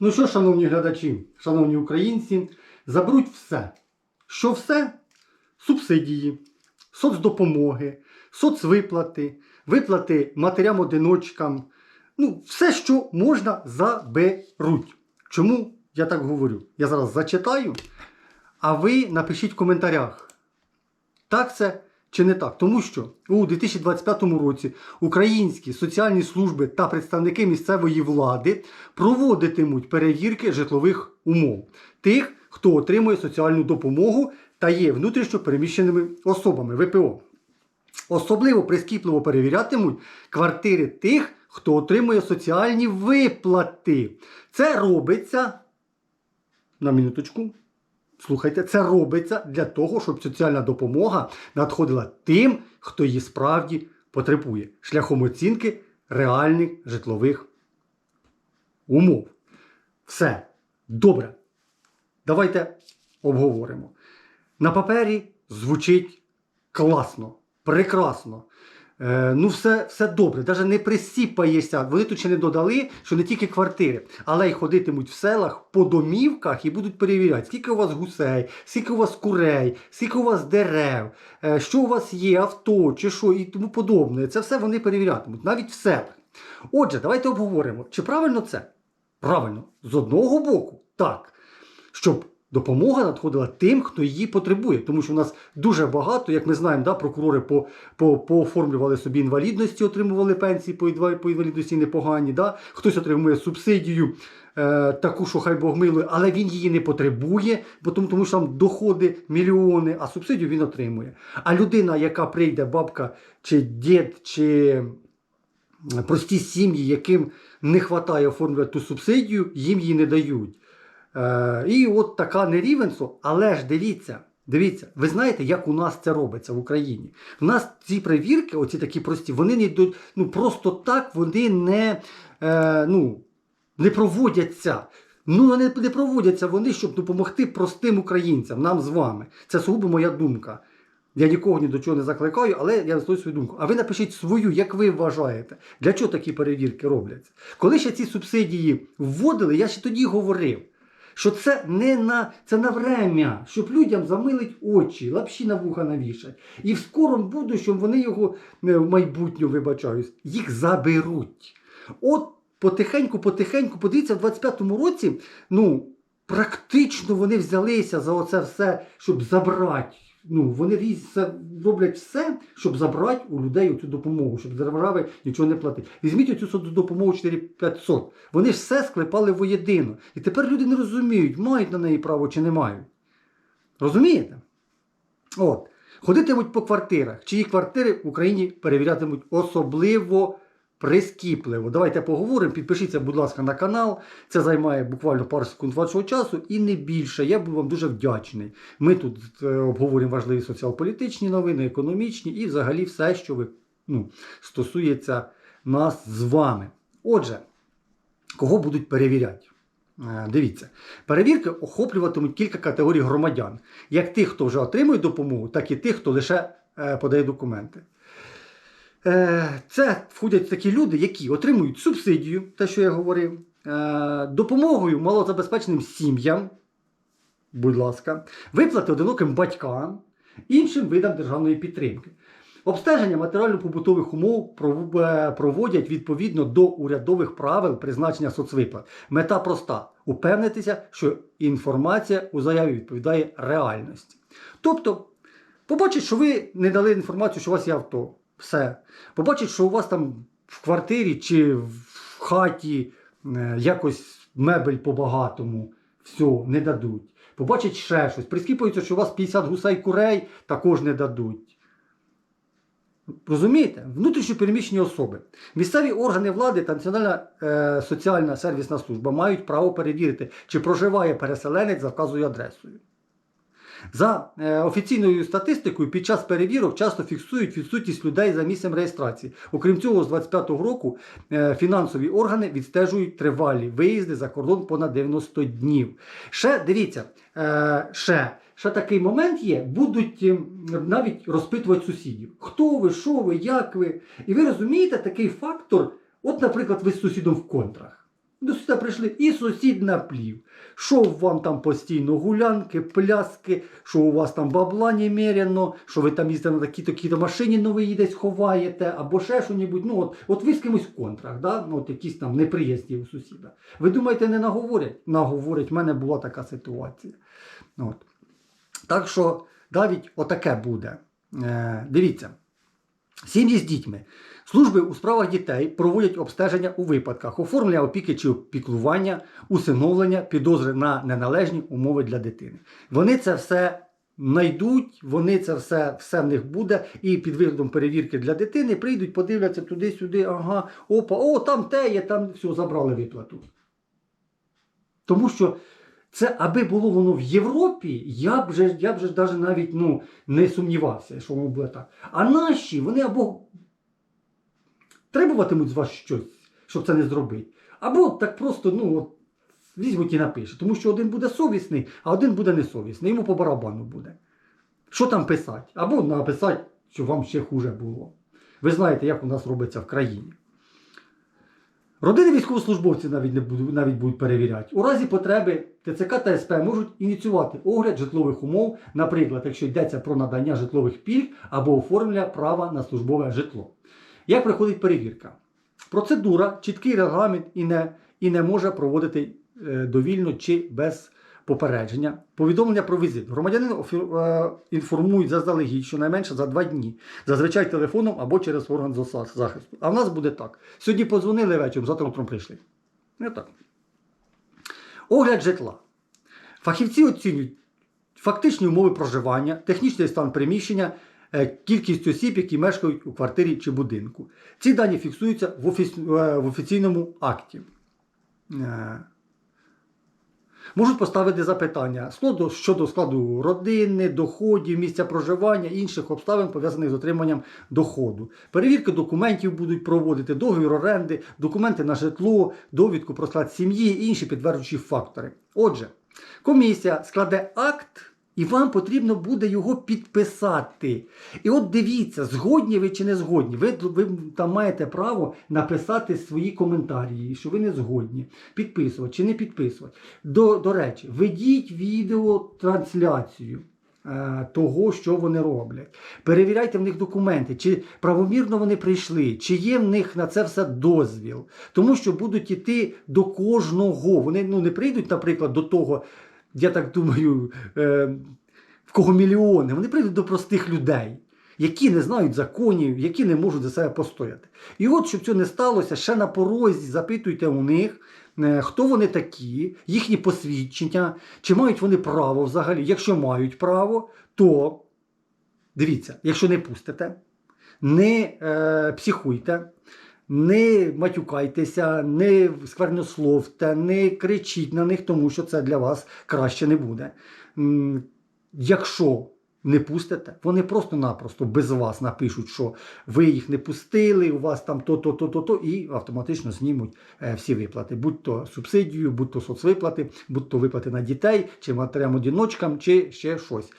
Ну що, шановні глядачі, шановні українці, заберуть все. Що все? Субсидії, соцдопомоги, соцвиплати, виплати матерям-одиночкам. Ну, все, що можна, заберуть. Чому я так говорю? Я зараз зачитаю, а ви напишіть в коментарях. Так це чи не так? Тому що у 2025 році українські соціальні служби та представники місцевої влади проводитимуть перевірки житлових умов тих, хто отримує соціальну допомогу та є внутрішньо переміщеними особами ВПО. Особливо прискіпливо перевірятимуть квартири тих, хто отримує соціальні виплати. Це робиться на минуточку. Слухайте, це робиться для того, щоб соціальна допомога надходила тим, хто її справді потребує, шляхом оцінки реальних житлових умов. Все добре. Давайте обговоримо. На папері звучить класно, прекрасно. Е, ну, все, все добре, навіть не присіпаєшся. Вони тут ще не додали, що не тільки квартири, але й ходитимуть в селах по домівках і будуть перевіряти, скільки у вас гусей, скільки у вас курей, скільки у вас дерев, е, що у вас є, авто чи що і тому подобне. Це все вони перевірятимуть, навіть в селах. Отже, давайте обговоримо, чи правильно це? Правильно, з одного боку, так, щоб допомога надходила тим, хто її потребує. Тому що в нас дуже багато, як ми знаємо, да, прокурори по, по, пооформлювали собі інвалідності, отримували пенсії по, по інвалідності непогані. Да? Хтось отримує субсидію. е, Таку, що хай Бог милує, але він її не потребує, бо тому, тому що там доходи мільйони, а субсидію він отримує. А людина, яка прийде, бабка чи дід, чи прості сім'ї, яким не вистачає оформлювати ту субсидію, їм її не дають. Е, і от така нерівенство, але ж дивіться, дивіться, ви знаєте, як у нас це робиться в Україні. У нас ці перевірки, оці такі прості, вони не йдуть, ну просто так вони не, е, ну, не проводяться. Ну, не, не проводяться вони, щоб допомогти простим українцям, нам з вами. Це сугубо моя думка. Я нікого ні до чого не закликаю, але я висловлюю свою думку. А ви напишіть свою, як ви вважаєте, для чого такі перевірки робляться? Коли ще ці субсидії вводили, я ще тоді говорив, що це не на це на время, щоб людям замилить очі, лапші на вуха навішать. І в скорому будущому вони його е, в майбутньому вибачаюсь, їх заберуть. От потихеньку, потихеньку, подивіться, в 25-му році, ну, практично вони взялися за оце все, щоб забрати. Ну, вони роблять все, щоб забрати у людей цю допомогу, щоб держави нічого не платити. Візьміть оцю соц- допомогу 4500. Вони ж все склепали воєдино. І тепер люди не розуміють, мають на неї право чи не мають. Розумієте? От. Ходитимуть по квартирах. Чиї квартири в Україні перевірятимуть особливо прискіпливо. Давайте поговоримо. Підпишіться, будь ласка, на канал. Це займає буквально пару секунд вашого часу і не більше. Я буду вам дуже вдячний. Ми тут е, обговорюємо важливі соціал-політичні новини, економічні і взагалі все, що ви, ну, стосується нас з вами. Отже, кого будуть перевіряти? Е, Дивіться, перевірки охоплюватимуть кілька категорій громадян, як тих, хто вже отримує допомогу, так і тих, хто лише е, подає документи. Е, Це входять такі люди, які отримують субсидію, те, що я говорив, е, допомогою малозабезпеченим сім'ям, будь ласка, виплати одиноким батькам, іншим видам державної підтримки. Обстеження матеріально-побутових умов е, проводять відповідно до урядових правил призначення соцвиплат. Мета проста: упевнитися, що інформація у заяві відповідає реальності. Тобто, побачить, що ви не дали інформацію, що у вас є авто. Все. Побачить, що у вас там в квартирі чи в хаті е, якось мебель по-багатому, все, не дадуть. Побачить ще щось. Прискіпується, що у вас 50 гусей курей, також не дадуть. Розумієте? Внутрішньо переміщені особи. Місцеві органи влади та Національна е, соціальна сервісна служба мають право перевірити, чи проживає переселенець за вказою адресою. За е, офіційною статистикою, під час перевірок часто фіксують відсутність людей за місцем реєстрації. Окрім цього, з 25-го року е, фінансові органи відстежують тривалі виїзди за кордон понад 90 днів. Ще дивіться, е, ще, ще такий момент є, будуть е, навіть розпитувати сусідів. Хто ви, що ви, як ви. І ви розумієте такий фактор, от, наприклад, ви з сусідом в контрах. До сюди прийшли і сусід наплів. Що вам там постійно гулянки, пляски, що у вас там бабла немерено, що ви там їздите на такі-то такі машині нові десь ховаєте, або ще що-небудь. Ну, от, от ви з кимось в контрах, да? ну, от якісь там неприязні у сусіда. Ви думаєте, не наговорять? Наговорять. У мене була така ситуація. От. Так що навіть отаке буде. Е, дивіться. Сім'ї з дітьми. Служби у справах дітей проводять обстеження у випадках оформлення опіки чи опіклування, усиновлення, підозри на неналежні умови для дитини. Вони це все знайдуть, вони це все, все в них буде, і під виглядом перевірки для дитини прийдуть, подивляться туди-сюди, ага, опа, о, там те є, там все, забрали виплату. Тому що це, аби було воно в Європі, я б же, я б же навіть навіть ну, не сумнівався, що воно буде так. А наші, вони або требуватимуть з вас щось, щоб це не зробити, або так просто, ну, от, візьмуть і напишуть. Тому що один буде совісний, а один буде несовісний. Йому по барабану буде. Що там писати? Або написати, що вам ще хуже було. Ви знаєте, як у нас робиться в країні. Родини військовослужбовців навіть не будуть, навіть будуть перевіряти. У разі потреби ТЦК та СП можуть ініціювати огляд житлових умов, наприклад, якщо йдеться про надання житлових пільг або оформлення права на службове житло. Як проходить перевірка? Процедура, чіткий регламент і не, і не може проводити е, довільно чи без попередження. Повідомлення про візит. Громадянин е, інформують заздалегідь щонайменше за два дні. Зазвичай телефоном або через орган захисту. А в нас буде так. Сьогодні подзвонили вечором, завтра утром прийшли. Не так. Огляд житла. Фахівці оцінюють фактичні умови проживання, технічний стан приміщення, е, кількість осіб, які мешкають у квартирі чи будинку. Ці дані фіксуються в, е, в офіційному акті. Можуть поставити запитання щодо складу родини, доходів, місця проживання, інших обставин, пов'язаних з отриманням доходу. Перевірки документів будуть проводити, договір оренди, документи на житло, довідку про склад сім'ї і інші підтверджуючі фактори. Отже, комісія складе акт. І вам потрібно буде його підписати. І от дивіться, згодні ви чи не згодні. Ви, ви там маєте право написати свої коментарі, що ви не згодні, підписувати чи не підписувати. До, до речі, ведіть відеотрансляцію е, того, що вони роблять. Перевіряйте в них документи, чи правомірно вони прийшли, чи є в них на це все дозвіл. Тому що будуть іти до кожного. Вони ну, не прийдуть, наприклад, до того я так думаю, е, в кого мільйони, вони прийдуть до простих людей, які не знають законів, які не можуть за себе постояти. І от, щоб цього не сталося, ще на порозі запитуйте у них, е, хто вони такі, їхні посвідчення, чи мають вони право взагалі. Якщо мають право, то дивіться, якщо не пустите, не е, психуйте. Не матюкайтеся, не сквернословте, не кричіть на них, тому що це для вас краще не буде. Якщо не пустите, вони просто-напросто без вас напишуть, що ви їх не пустили, у вас там то-то, то-то, то, і автоматично знімуть е, всі виплати, будь то субсидію, будь то соцвиплати, будь то виплати на дітей, чи матерям одіночкам, чи ще щось.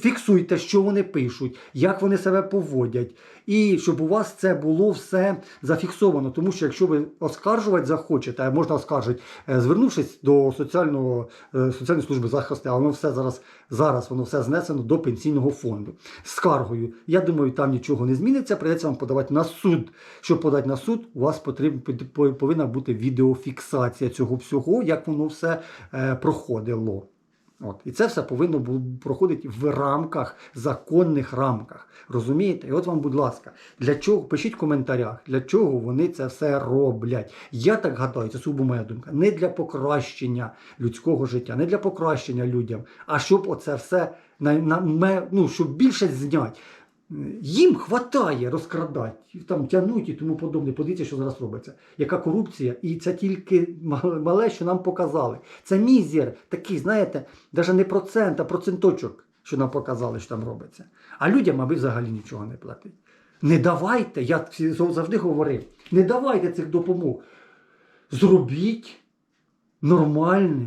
Фіксуйте, що вони пишуть, як вони себе поводять, і щоб у вас це було все зафіксовано. Тому що якщо ви оскаржувати захочете, можна оскаржити, е, звернувшись до соціального е, соціальної служби захисту, а воно все зараз, зараз воно все знесено до пенсійного фонду скаргою. Я думаю, там нічого не зміниться. Придеться вам подавати на суд. Щоб подати на суд, у вас потрібно повинна бути відеофіксація цього всього, як воно все е, проходило. От. І це все повинно проходити в рамках, законних рамках. Розумієте? І от вам, будь ласка, для чого пишіть в коментарях, для чого вони це все роблять. Я так гадаю, це сугубо моя думка. Не для покращення людського життя, не для покращення людям, а щоб оце все на, на, ну, щоб більше зняти. Їм хватає розкрадати, там тягнуть і тому подобне. Подивіться, що зараз робиться. Яка корупція, і це тільки мале- що нам показали. Це мізер, такий, знаєте, навіть не процент, а проценточок, що нам показали, що там робиться. А людям, аби взагалі нічого не платить. Не давайте, я завжди говорив, не давайте цих допомог. Зробіть нормальний,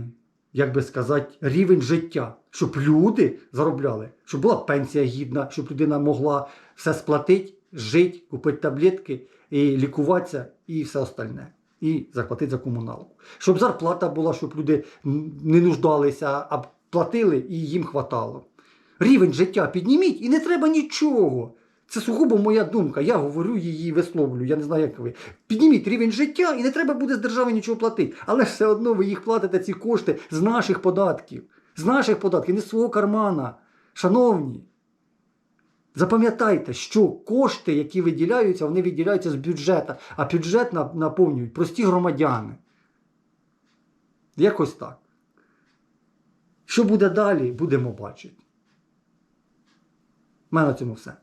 як би сказати, рівень життя, щоб люди заробляли, щоб була пенсія гідна, щоб людина могла все сплатити, жити, купити таблетки і лікуватися, і все остальне. і заплатити за комуналку. Щоб зарплата була, щоб люди не нуждалися, а платили і їм хватало. Рівень життя підніміть і не треба нічого. Це сугубо моя думка. Я говорю її висловлюю. Я не знаю, як ви. Підніміть рівень життя і не треба буде з держави нічого платити. Але все одно ви їх платите ці кошти з наших податків. З наших податків, не з свого кармана. Шановні. Запам'ятайте, що кошти, які виділяються, вони виділяються з бюджету, а бюджет наповнюють прості громадяни. Якось так. Що буде далі, будемо бачити. У мене на цьому все.